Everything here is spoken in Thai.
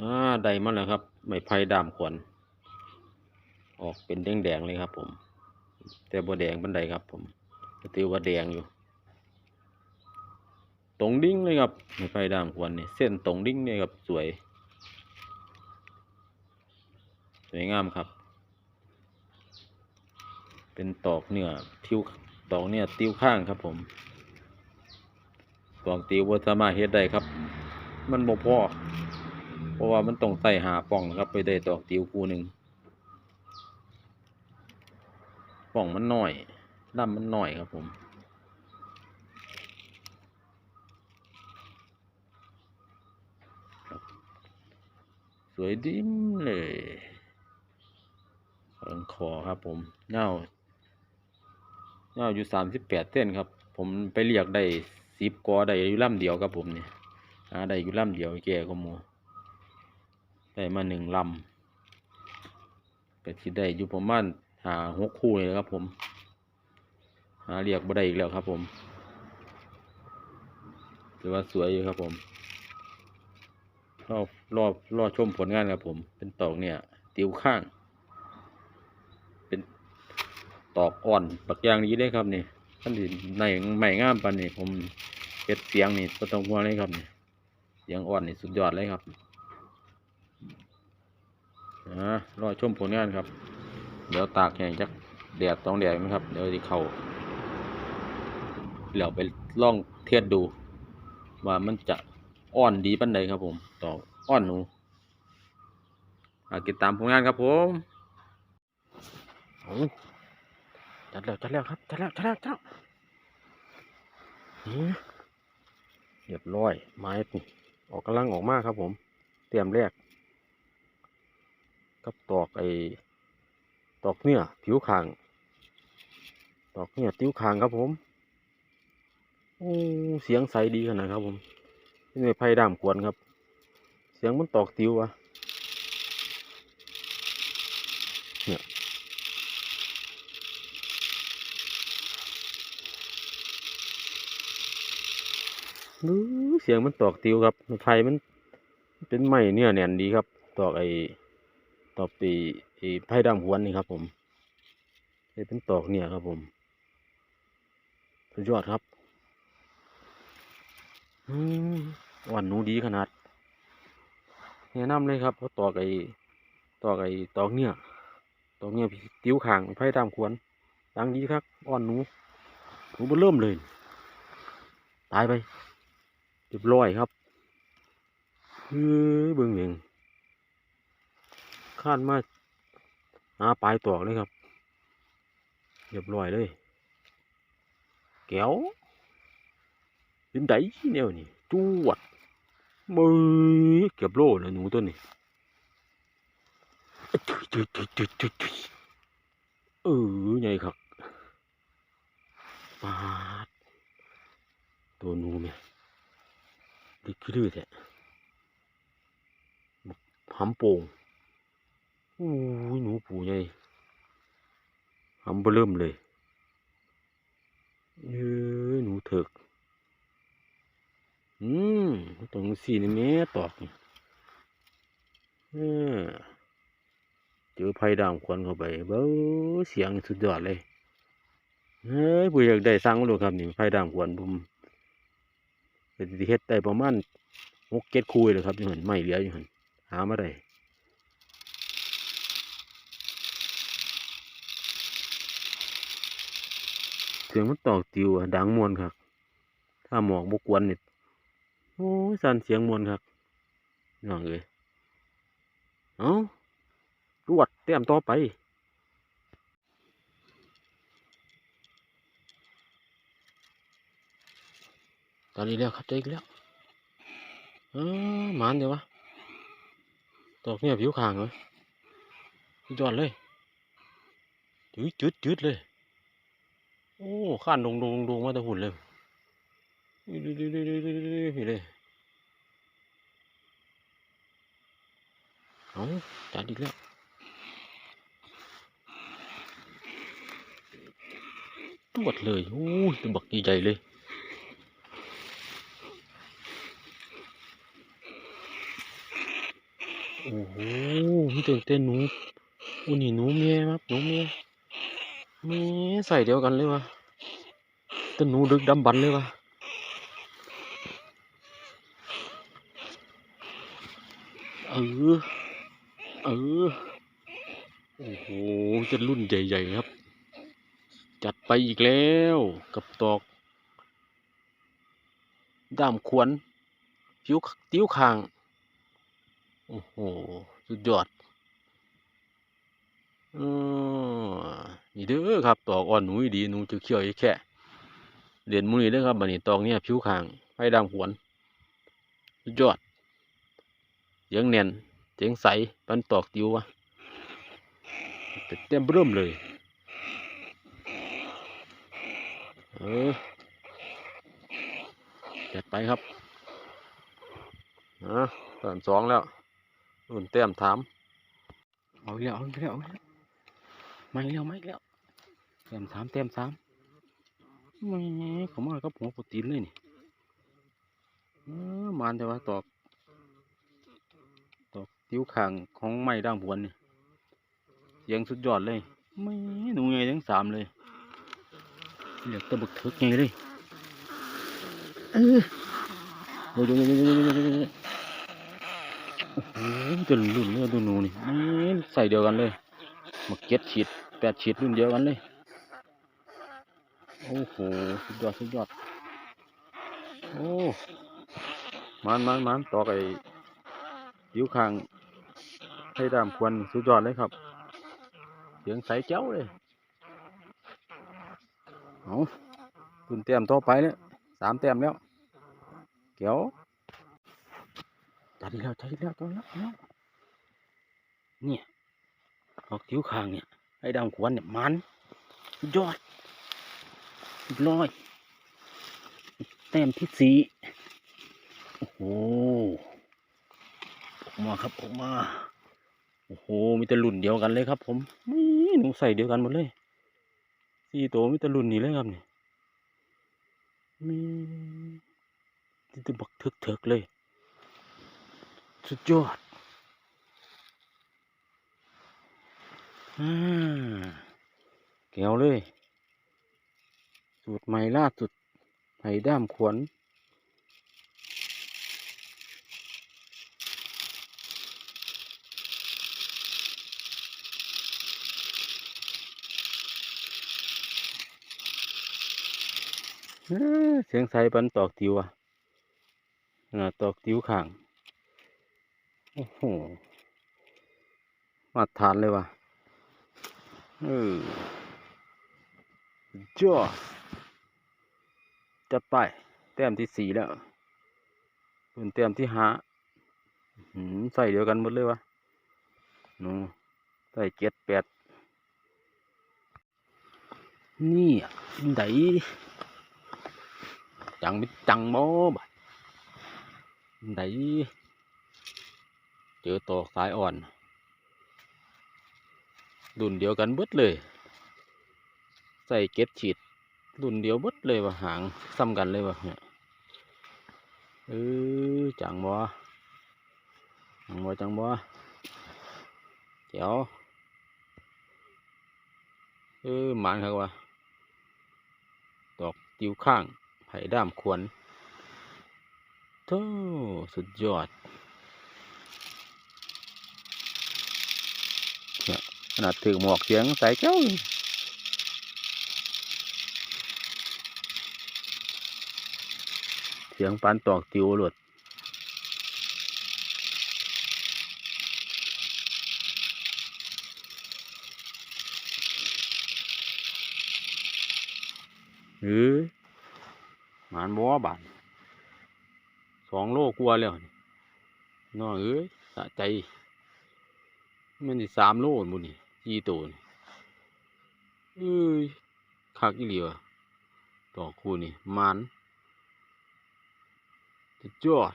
อ่าได้มาแล้วครับ ไม้ไผ่ดามขวัญออกเป็นแดงๆเลยครับ ผม แต่บ่แดงบันไดครับ ผมก็ถือว่าแดงอยู่ ตรงดิ้งเลยครับ ไม้ไผ่ดามขวัญนี่เส้นตรงดิ้งเนี่ยครับสวย สวยงามครับ เป็นตอกเนื้อทิวตอกเนี่ยติ้วข้างครับ ผมตอกติ้วบ่สามารถเฮ็ดได้ครับ มันบ่พอ เพราะว่ามันต้องใส่หาป่องนะครับ ไปได้ตอกติวคู่หนึ่งป่องมันหน้อยลำมันหน้อยครับผมสวยดิ้มเลยเอิงคอครับผมเงาเงาอยู่สามสิบแปดเส้นครับ ผมไปเรียกได้สิบกอได้อยู่ลำเดียวครับผมเนี่ยหาได้อยู่ลำเดียวแก่ก็หมู ได้มาหนึ่งลำก็ที่ได้อยู่ประมาณหาหกคู่เลยครับผม หาเรียกบ่ได้อีกแล้วครับผมถือว่าสวยอยู่ครับผมรอบรอบรอชมผลงานครับผม เป็นตอกเนี่ย ติวข้าง เป็นตอกอ่อนปักยางนี้ได้ครับนี่ท่านที่ในใหม่งามปันนี่ผมเก็ดเสียงนี่ก็ต้องห่วงเลยครับนี่เสียงอ่อนนี่สุดยอดเลยครับ อ่ารอชมผลงานครับ เดี๋ยวตากแห้งจักแดดต้องแดดไหมครับ เดี๋ยวจะเขาเดี๋ยวไปล่องเทียบดู ว่ามันจะอ่อนดีปันใดครับผมต่ออ่อนหนูอาติดตามผลงานครับผมโอ้จัดแล้วจัดแล้วครับจัดแล้วจัดแล้วจัดแล้วเรียบร้อยไม้ออกกำลังออกมากครับผม เตรียมแรก กับตอกไอ้ตอกเนี่ยผิวคาง ตอกเนี่ยติ้วคางครับผมโอ้เสียงใสดีขนาดครับผมนี่ไพ่ดามขวนครับ เสียงมันตอกติ้วอะเนี่ยเสียงมันตอกติ้วครับไพ่มันเป็นไม้เนี่ยแน่นดีครับ ตอกไอ้ ตอกปีไผ่ดำหวนนี่ครับ ผมเป็นตอกเนี่ยครับผมสุดยอดครับอืมหวานหนูดีขนาดแนะนำเลยครับเพราะตอกไอ้ตอกไอ้ตอกเนี่ยตอกเนี่ยติ้วขางไผ่ดำขวนดังดีครับอ่อนหนูหนูเบเริ่มเลย ตายไปเรียบร้อยครับเฮ้ยเบิ่งเอง คาดมาหาปลายตอกเลยครับเรียบร้อยเลย แก้วเป็นไดแนวนี่จวดมือเก็บโลแล้วหนูตัวนี้เออไงครับปาดตัวหนูเมียดิคือดื้อแท้หำโป่ง ยหนูปูใหญ่หำเบเริ่มเลยเอ้ยหนูเถิก อืมตรงสี่นี่แม่ตอกเออเจอไผ่ดามควันเข้าไปเบ้อเสียงสุดยอดเลยเฮ้ยผู้อยากได้สร้างมาดูครับนี่ไผ่ดามควันผมเป็นสิเฮ็ดได้ประมาณหกเจ็ดคุยเลยครับอยู่หันไม่เหลืออยู่หันหามาได้ สียงมันตอกติวอะดังมวนครับ ถ้าหมอกบกวนนี่โอ้สั่นเสียงมวนครับน้องเอ้ยเอารวดเตรียมต่อไปตอนนี้แล้วครับเจ๊อีกแล้วเออหมานเดี๋ยววะตอกเนี่ยผิวขางเลยสุดยอดเลยจืดจืดจืดเลย โอ้ข้านดงดงดงมาแต่หุ่นเลยดูดูดูดูดูดูดูเลยเอาจัดอีกแล้วตวดเลยโอ้ยตัวบักใหญ่เลยโอ้โหมีแต่แต่หนูอุนี่หนูแม่ครับหนูแม่แม่ใส่เดียวกันเลยวะ ต่หนูดึกดำบรรเลยวะเออ เออ โอ้โห จะรุ่นใหญ่ ๆ ครับ จัดไปอีกแล้วกับตอก ด้ามขวนผิวติ้วคาง โอ้โห สุดยอดเออนี่เด้อครับตอกอ่อนหนูดีหนูจะเขียวแค่ เด่นหมุนี่ด้อครับบัดนี้ตอกเนี่ยผิวคางไฟดำขวนสุดยอดเสียงแน่นเสียงใสปันตอกติววะเต็มเริ่มเลยเออจัดไปครับอะตอนสองแล้วรุ่นเต็มถามเอาอีกแล้วเอาอีกแล้วเอาอีกแล้วมาอีกแล้วมาอีกแล้วเต็มสามเต็มสาม แหม่เขามากับหัวปรตีนเลยนี่มานแต่ว่าตอก ตอกติ้วขางของไม้ด่างบวนนี่ยังสุดยอดเลย ไม่หนูไงทั้งสามเลยเหลือตะบึกเถิกไงเลยเออเดี๋ยวเดี๋ยวเดี๋ยวเดี๋ยวเดี๋ยวเดี๋ยวเดี๋ยวโอ้โหจะรุ่นเลยดูหนูนี่แหม่ใส่เดียวกันเลยมาเก็ตฉีดแปดฉีดรุ่นเดียวกันเลย โอ้โห สุดยอด สุดยอด โอ้ มันมันมันต่อไก่ยิวคางให้ดามควนสุดยอดเลยครับ เสียงใสเจ้าเลย เอาตุนเต็มต่อไปเนี่ยสามเต็มแล้ว เกี่ยวจัดอีกแล้วจัดอีกแล้วจัดอีกแล้วเอาเนี่ยออกคิ้วคางเนี่ยให้ดามควนเนี่ยมัน สุดยอด บร้อยแต้มที่สี่โอ้โหออกมาครับออกมา โอ้โห มีแต่รุ่นเดียวกันเลยครับ ผมนี่หนูใส่เดียวกันหมดเลยสี่ตัวมีแต่รุ่นนี้เลยครับนี่มีที่จะบักทึกเถิกๆเลย สุดยอดอ่าแก้วเลย สูตรใหม่ล่าสุดไหด้ามขวนเสียงใสปันตอกติวอะนะตอกติวข้าง โอ้โห มาตรฐานเลยว่ะเออสุดยอ จัดไป แต้มที่สี่แล้วเป็นแต้มที่ห้าใส่เดียวกันหมดเลยวะนูใส่เจ็ดแปดนี่อะไดจังมิจังโมบดไดเจอตอกสายอ่อนรุ่นเดียวกันเบิดเลย ใส่เก็ตฉีด รุ่นเดียวบดเลยว่ะหางซ้ำกันเลยว่ะเนี่ยเออจังบ่จังบ่จังบ่เจ๋วเออหมานครับว่ะดอกติวข้างไผ่ด้ามขวนโธ่สุดยอดเนี่ยขนาดถือหมวกเสียงใส่เจ้า เสียงปานตอกติวหลดเฮ้ยหมานบ่บานสองโลกลัวแล้วน้องเอ้ยสะใจ มันสิสามโลมดนี่ยี่ตัวนี่เอ้ยคักอีหลีวะตอกคู่นี่มัน สุดยอด